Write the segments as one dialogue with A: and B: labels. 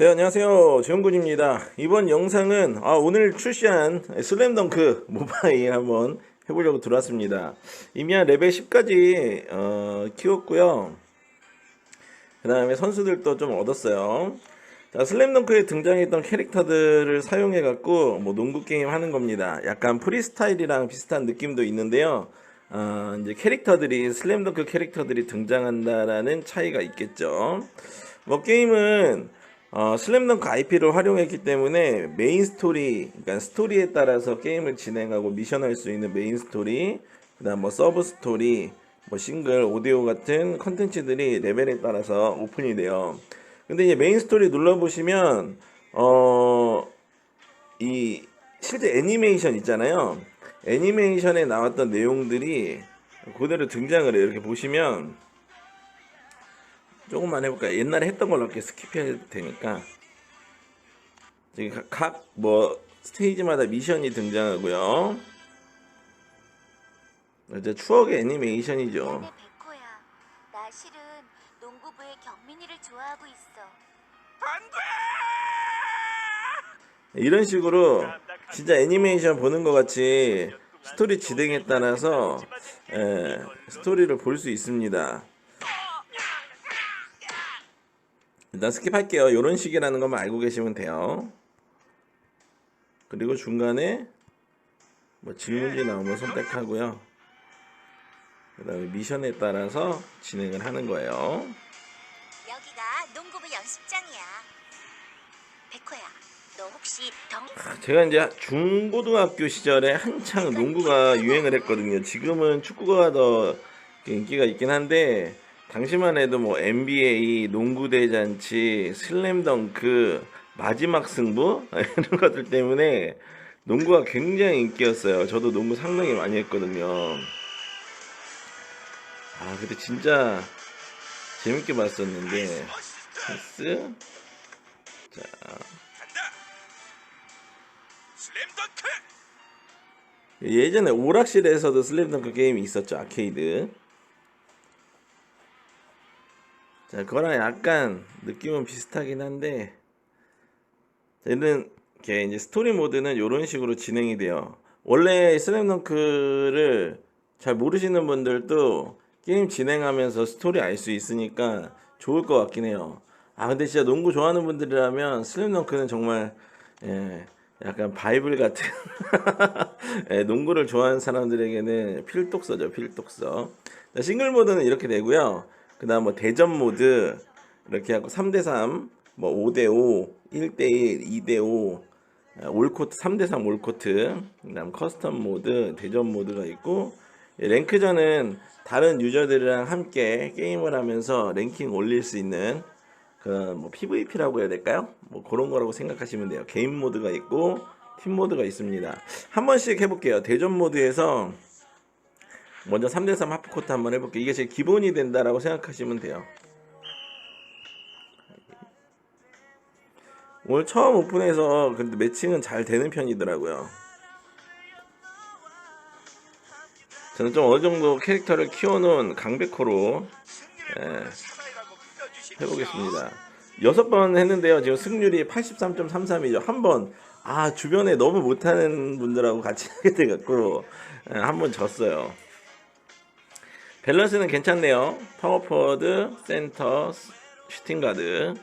A: 네 안녕하세요. 조영군입니다. 이번 영상은 아, 오늘 출시한 슬램덩크 모바일 한번 해보려고 들어왔습니다. 이미 한 레벨 10까지 어, 키웠고요. 그 다음에 선수들도 좀 얻었어요. 자 슬램덩크에 등장했던 캐릭터들을 사용해 갖고 뭐 농구 게임 하는 겁니다. 약간 프리스타일이랑 비슷한 느낌도 있는데요. 어, 이제 캐릭터들이 슬램덩크 캐릭터들이 등장한다라는 차이가 있겠죠. 뭐 게임은 어, 슬램덩크 IP를 활용했기 때문에 메인 스토리, 그러니까 스토리에 따라서 게임을 진행하고 미션할 수 있는 메인 스토리, 그다음 뭐 서브 스토리, 뭐 싱글, 오디오 같은 컨텐츠들이 레벨에 따라서 오픈이 돼요. 근데 이제 메인 스토리 눌러보시면 어, 이 실제 애니메이션 있잖아요. 애니메이션에 나왔던 내용들이 그대로 등장을 해요. 이렇게 보시면 조금만 해볼까요? 옛날에 했던 걸로 이렇게 스킵해도 되니까 지금 각 뭐 스테이지마다 미션이 등장하고요. 이제 추억의 애니메이션이죠.
B: 백호야. 나 실은 농구부의 경민이를 좋아하고 있어.
A: 이런 식으로 진짜 애니메이션 보는 것 같이 스토리 진행에 따라서 예, 스토리를 볼 수 있습니다. 일단 스킵할게요. 이런 식이라는 것만 알고 계시면 돼요. 그리고 중간에 뭐 질문지 나오면 선택하고요. 그 다음에 미션에 따라서 진행을 하는 거예요.
B: 여기가 농구부 연습장이야. 백호야, 너 혹시 덩...
A: 제가 이제 중고등학교 시절에 한창 농구가 유행을 했거든요. 지금은 축구가 더 인기가 있긴 한데 당시만 해도 뭐 NBA, 농구 대잔치, 슬램덩크, 마지막 승부? 이런 것들 때문에 농구가 굉장히 인기였어요. 저도 농구 상당히 많이 했거든요. 아, 근데 진짜 재밌게 봤었는데. 패스? 자. 예전에 오락실에서도 슬램덩크 게임이 있었죠 아케이드 자 그거랑 약간 느낌은 비슷하긴 한데 얘는 이렇게 이제 스토리 모드는 이런 식으로 진행이 돼요. 원래 슬램덩크를 잘 모르시는 분들도 게임 진행하면서 스토리 알 수 있으니까 좋을 것 같긴 해요. 아 근데 진짜 농구 좋아하는 분들이라면 슬램덩크는 정말 예, 약간 바이블 같은 예, 농구를 좋아하는 사람들에게는 필독서죠 필독서. 자, 싱글 모드는 이렇게 되고요 그 다음 뭐 대전 모드 이렇게 하고 3대3 뭐 5대5 1대1 2대5 올코트 3대3 올코트 그 다음 커스텀 모드 대전 모드가 있고 예, 랭크전은 다른 유저들이랑 함께 게임을 하면서 랭킹 올릴 수 있는 그뭐 PVP라고 해야 될까요? 뭐 그런 거라고 생각하시면 돼요. 개인 모드가 있고 팀 모드가 있습니다. 한 번씩 해볼게요. 대전 모드에서 먼저 3대3 하프코트 한번 해볼게요. 이게 제일 기본이 된다라고 생각하시면 돼요. 오늘 처음 오픈해서 근데 매칭은 잘 되는 편이더라고요. 저는 좀 어느 정도 캐릭터를 키워놓은 강백호로 예. 해보겠습니다. 여섯 번 했는데요. 지금 승률이 83.33이죠. 한 번, 아, 주변에 너무 못하는 분들하고 같이 하게 돼갖고, 한 번 졌어요. 밸런스는 괜찮네요. 파워포워드, 센터, 슈팅가드.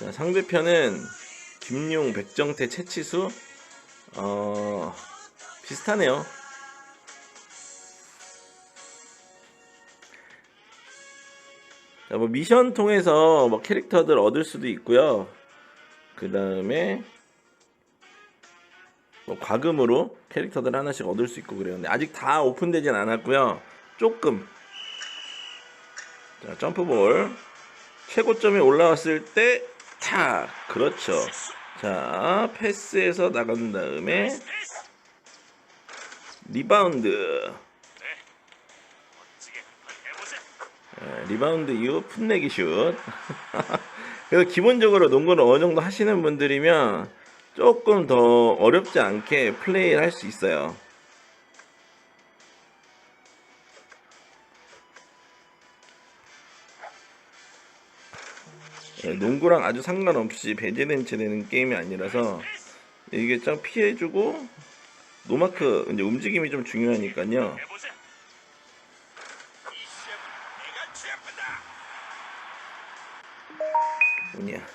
A: 자, 상대편은 김용, 백정태, 채치수 어 비슷하네요. 뭐 미션 통해서 뭐 캐릭터들 얻을 수도 있고요. 그 다음에 뭐 과금으로 캐릭터들 하나씩 얻을 수 있고 그래요. 근데 아직 다 오픈되진 않았고요. 조금 자 점프볼 최고점에 올라왔을 때 탁! 그렇죠. 자, 패스에서 나간 다음에 리바운드. 리바운드 이후 풋내기 슛. 그래서 기본적으로 농구를 어느 정도 하시는 분들이면 조금 더 어렵지 않게 플레이를 할 수 있어요. 예, 농구랑 아주 상관없이 배제된 채 되는 게임이 아니라서 이게 좀 피해주고 노마크 이제 움직임이 좀 중요하니까요. 뭐냐?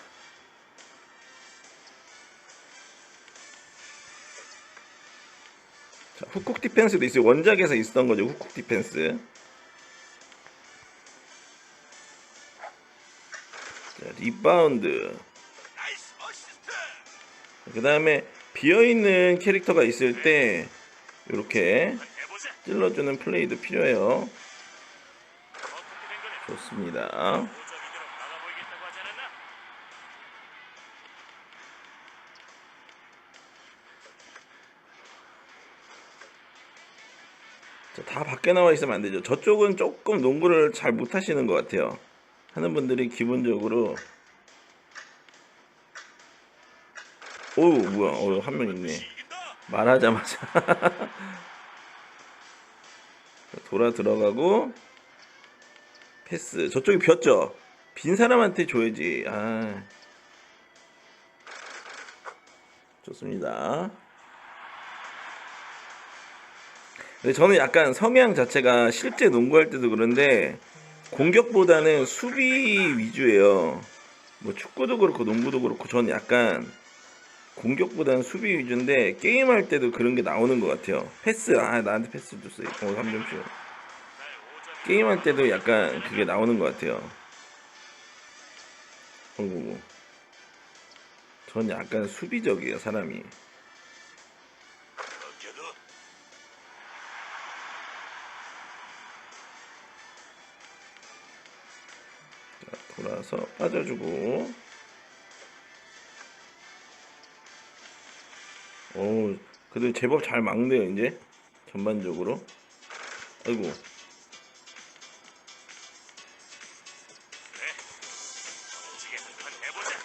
A: 자, 훅쿡 디펜스도 있어요. 원작에서 있었던 거죠. 훅쿡 디펜스. 자, 리바운드. 그 다음에 비어있는 캐릭터가 있을 때 이렇게. 찔러주는 플레이도 필요해요. 좋습니다.
C: 다
A: 밖에 나와 있으면 안 되죠. 저쪽은 조금 농구를 잘 못하시는 것 같아요. 하는 분들이 기본적으로 오 뭐야 어, 한 명 있네. 말하자마자 돌아 들어가고 패스 저쪽이 비었죠. 빈 사람한테 줘야지. 아 좋습니다. 근데 저는 약간 성향 자체가 실제 농구할 때도 그런데 공격보다는 수비 위주예요. 뭐 축구도 그렇고 농구도 그렇고 저는 약간 공격보다는 수비 위주인데 게임할 때도 그런 게 나오는 것 같아요. 패스 아 나한테 패스 줬어요. 어 3점슛.
C: 날 오전
A: 게임할 때도 약간 그게 나오는 것 같아요. 어이구. 전 약간 수비적이에요 사람이. 돌아서 빠져주고. 오, 그래도 제법 잘 막네요 이제 전반적으로. 아이고.
C: 해보자.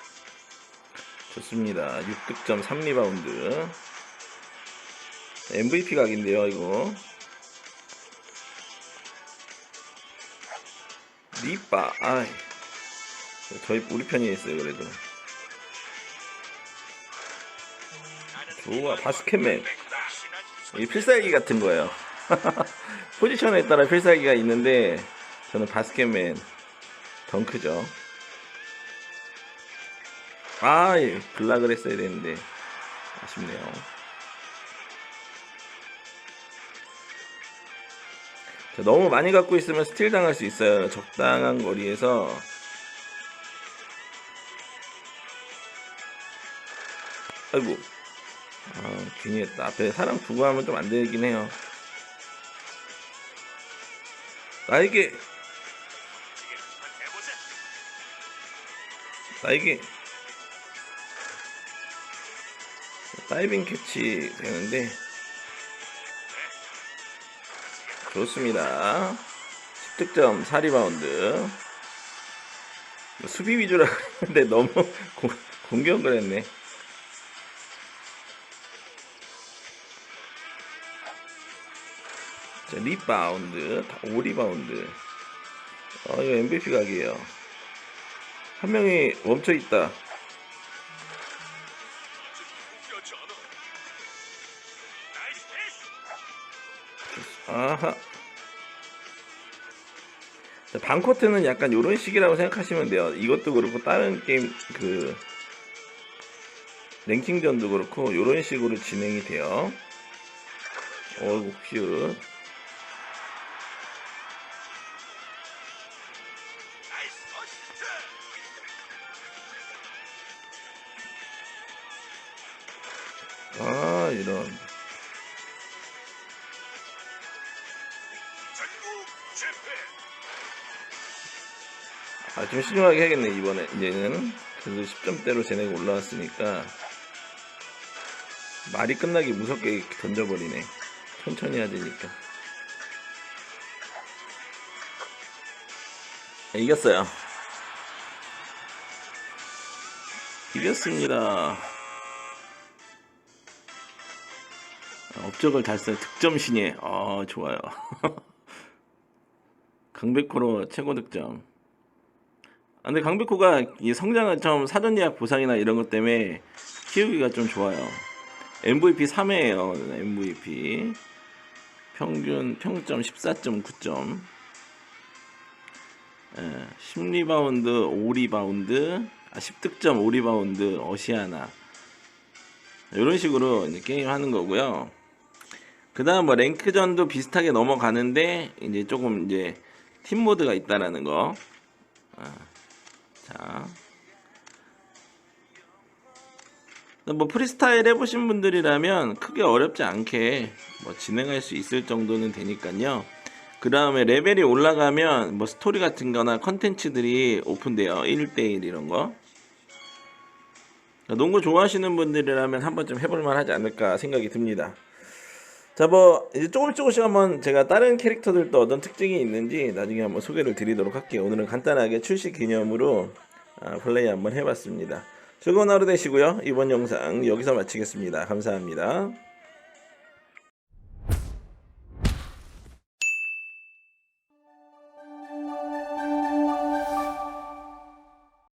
A: 좋습니다. 6득점 3리바운드. MVP 각인데요, 이거. 리빠, 아이. 저희 우리 편이 있어요, 그래도. 좋아, 바스켓맨. 이 필살기 같은 거예요. 포지션에 따라 필살기가 있는데, 저는 바스켓맨 덩크죠. 아, 예. 블락을 했어야 되는데 아쉽네요. 자, 너무 많이 갖고 있으면 스틸 당할 수 있어요. 적당한 거리에서 아이고 아, 괜히 했다. 앞에 사람 두고 하면 좀 안 되긴 해요. 나에게. 나에게 다이빙 캐치 되는데 좋습니다 10득점 4리바운드 수비 위주라 했는데 너무 고- 공격을 했네 자 리바운드 5리바운드 아 이거 MVP 각이에요 한 명이 멈춰 있다. 아하. 자, 방코트는 약간 이런 식이라고 생각하시면 돼요. 이것도 그렇고 다른 게임 그 랭킹전도 그렇고 이런 식으로 진행이 돼요. 어이구 슛. 아 좀 신중하게 해야겠네 이번에 이제는 그래도 10점대로 쟤네가 올라왔으니까 말이 끝나기 무섭게 던져버리네. 천천히 해야 되니까. 아, 이겼어요. 이겼습니다. 업적을 달성 득점 신예. 아 좋아요. 강백호로 최고 득점. 아, 근데 강백호가 이 성장은 좀 사전 예약 보상이나 이런 것 때문에 키우기가 좀 좋아요. MVP 3회예요. MVP 평균 평점 14.9점. 예, 10리바운드, 5리바운드, 아, 10득점, 5리바운드, 어시아나. 이런 식으로 이제 게임 하는 거고요. 그 다음 뭐 랭크전도 비슷하게 넘어가는데, 이제 조금 이제 팀 모드가 있다라는 거. 아, 자. 뭐 프리스타일 해보신 분들이라면 크게 어렵지 않게 뭐 진행할 수 있을 정도는 되니까요. 그 다음에 레벨이 올라가면 뭐 스토리 같은 거나 컨텐츠들이 오픈돼요. 1대1 이런 거. 농구 좋아하시는 분들이라면 한번 좀 해볼만 하지 않을까 생각이 듭니다. 자, 뭐, 이제 조금씩 조금씩 한번 제가 다른 캐릭터들도 어떤 특징이 있는지 나중에 한번 소개를 드리도록 할게요. 오늘은 간단하게 출시 기념으로 아, 플레이 한번 해봤습니다. 즐거운 하루 되시고요. 이번 영상 여기서 마치겠습니다. 감사합니다.